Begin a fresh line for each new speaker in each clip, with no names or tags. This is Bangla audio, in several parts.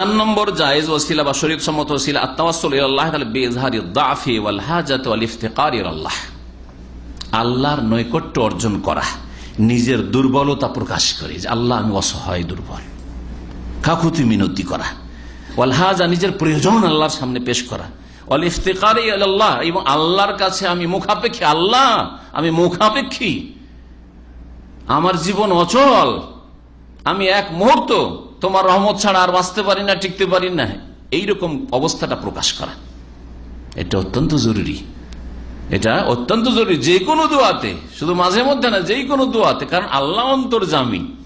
চার নম্বর জায়েজ ওসিলা বা শরীর সম্মত ওসিলা আত্মাওয়াসল আল্লাহ বেজহারি দাফি ইফতেকার আল্লাহ আল্লাহর নৈকট্য অর্জন করা, নিজের দুর্বলতা প্রকাশ করে যে আল্লাহ আমি অসহায় দুর্বল। কাকুতি মিনতি করা। ওয়াল নিজের প্রয়োজন আল্লাহর সামনে পেশ করা। ওয়াল ইফতেকার আল্লাহ এবং আল্লাহর কাছে আমি মুখাপেক্ষী, আল্লাহ, আমি মুখাপেক্ষী। আমার জীবন অচল, আমি এক মুহূর্ত তোমার রহমত ছাড়া আর বাঁচতে পারি না, টিকতে পারি না। এইরকম অবস্থাটা প্রকাশ করা। এটা অত্যন্ত জরুরি। এটা অত্যন্ত জরুরি। যে কোনো দোয়াতে, শুধু মাঝে মধ্যে না, যে কোনো দোয়াতে, কারণ আল্লাহ অন্তর জামি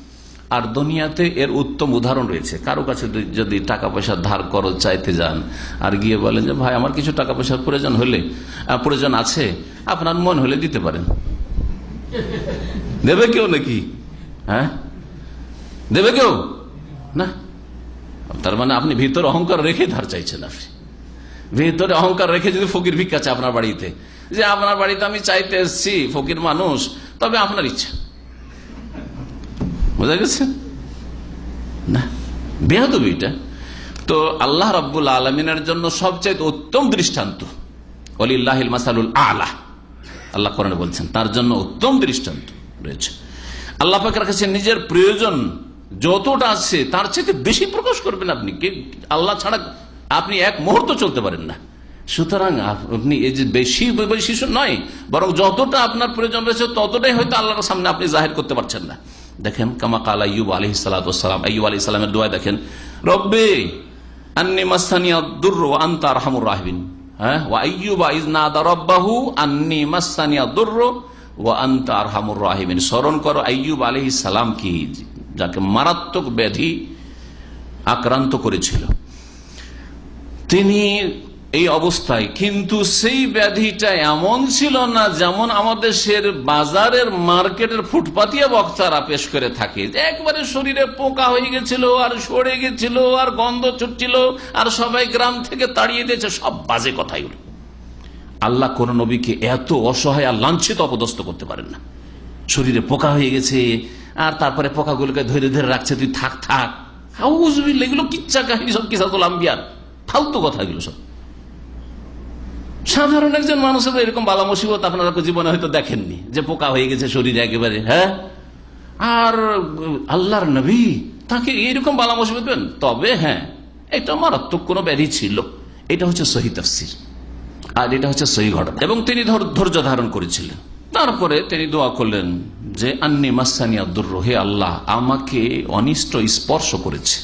আর দুনিয়াতে এর উত্তম উদাহরণ রয়েছে। কারও কাছে যদি টাকা পয়সা ধার করো, চাইতে যান, আর গিয়ে বলেন যে, ভাই, আমার কিছু টাকা পয়সার প্রয়োজন হলে প্রয়োজন আছে, আপনার মন হলে দিতে পারেন। দেবে কেউ নাকি? হ্যাঁ? দেবে কেউ? না? তার মানে আপনি ভিতরে অহংকার রেখে ধার চাইছেন আপনি। ভিতরে অহংকার রেখে যদি ফকির ভিক্ষা আছে আপনার বাড়িতে, যে আপনার বাড়িতে আমি চাইতে এসছি, ফকির মানুষ, তবে আপনার ইচ্ছা। বোঝা গেছে? না বেহাদবি এটা। তো আল্লাহ রাব্বুল আলমিনের জন্য সবচেয়ে উত্তম দৃষ্টান্ত অলিল্লাহিল মাসালুল আলা। আল্লাহ কোরআনে বলছেন, তার জন্য উত্তম দৃষ্টান্ত রয়েছে। আল্লাহ পাকের কাছে নিজের প্রয়োজন যতটা আছে, তার চেয়ে বেশি প্রকাশ করবেন আপনি। আল্লাহ ছাড়া আপনি এক মুহূর্ত চলতে পারেন না। সুতরাং আপ- আপনি এই যে বেশি বেশি নয়, বরং যতটা আপনার প্রয়োজন রয়েছে, ততটাই হয়তো আল্লাহর সামনে আপনি জাহির করতে পারছেন না। দেখেন, কামা কাল আইব আলহ সালাম আইব আলহ সালামের দোয়া দেখেন, রব্বে আন্নি হ্যাঁ স্মরণ করো, আইয়ুব আলহ কি? যাকে মারাত্মক ব্যাধি আক্রান্ত করেছিল। তিনি এই অবস্থায়, কিন্তু সেই ব্যাধিটা এমন ছিল না যেমন আমাদের দেশের বাজারের মার্কেটের ফুটপাতিয়া বক্তারা পেশ করে থাকে। একবারে শরীরে পোকা হয়ে গেছিল, আর সরে গেছিল, আর গন্ধ ছুটছিল, আর সবাই গ্রাম থেকে তাড়িয়ে দিয়েছে, সব বাজে কথাইগুলো আল্লাহ কোন নবীকে এত অসহায় আর লাঞ্ছিত অপদস্থ করতে পারেন না। শরীরে পোকা হয়ে গেছে আর তারপরে পোকাগুলোকে ধরে ধরে রাখছে, তুই থাক থাক। এগুলো কিচ্ছা কাহিনী সব কিসাতুল আম্বিয়ার। ফালতু কথা এগুলো সব। সাধারণ একজন মানুষের এরকম বালা মুসিবত আপনারা জীবনে হয়তো দেখেননি, যে পোকা হয়ে গেছে শরীরে একেবারে হ্যাঁ? আর, আল্লাহর নবী, তাকে এইরকম বালা মুসিবত দেবেন তবে হ্যাঁ এটা মারাত্মক কোনো ব্যাধি ছিল। এটা হচ্ছে সহি তফসির। আর এটা হচ্ছে সহি ঘটনা। এবং তিনি ধর- ধৈর্য ধারণ করেছিলেন। তারপরে তিনি দোয়া করলেন যে আন্নি মাসানি আব্দুর রহে আল্লাহ, আমাকে অনিষ্ট স্পর্শ করেছে।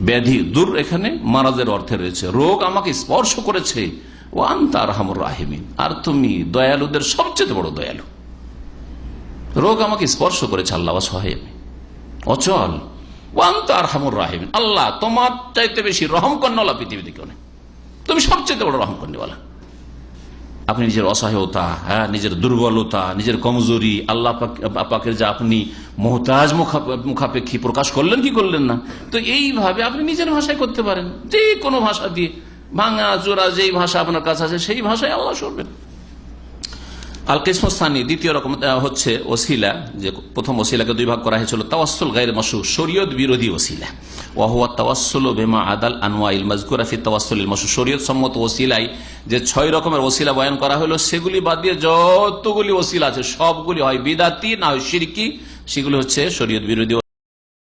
ব্যাধি দূর এখানে মারাজের অর্থে রয়েছে। রোগ আমাকে স্পর্শ করেছে। ও আন্তা আরহামুর রাহিমিন। আর তুমি দয়ালুদের সবচেয়ে বড় দয়ালু। রোগ আমাকে স্পর্শ করেছে, আল্লাহ সহায় অচল ও আন্তা আরহামুর রাহিমিন। আল্লাহ, তোমার চাইতে বেশি রহম কন্যলা পৃথিবীতে কেউ নেই। তুমি সবচেয়ে বড় রহম কন্যওয়ালা আপনি নিজের অসহায়তা হ্যাঁ নিজের দুর্বলতা, নিজের কমজোরি, আল্লাহ পাক- পাকের যে আপনি মোহতাজ মুখা- মুখাপেক্ষী প্রকাশ করলেন কি করলেন না? তো এইভাবে আপনি নিজের ভাষায় করতে পারেন। যে কোনো ভাষা দিয়ে, ভাঙা চোরা যেই ভাষা আপনার কাছে আছে, সেই ভাষায় আল্লাহ শুনবেন আল কিসমস্তানি দ্বিতীয় রকম হচ্ছে ওসিলা, যে প্রথম ওসিলাকে দুই ভাগ করা হয়েছিল তাওয়াসুল গায়ের মাসু শরীয়ত বিরোধী ওসিলা। বেমা আদাল শরীয়ত সম্মত যে ছয় রকমের করা সেগুলি বাদ দিয়ে যতগুলি ওসিলা আছে, সবগুলি হয় বিদাতি, না হয় সিরকি, সেগুলি হচ্ছে শরীয়ত বিরোধী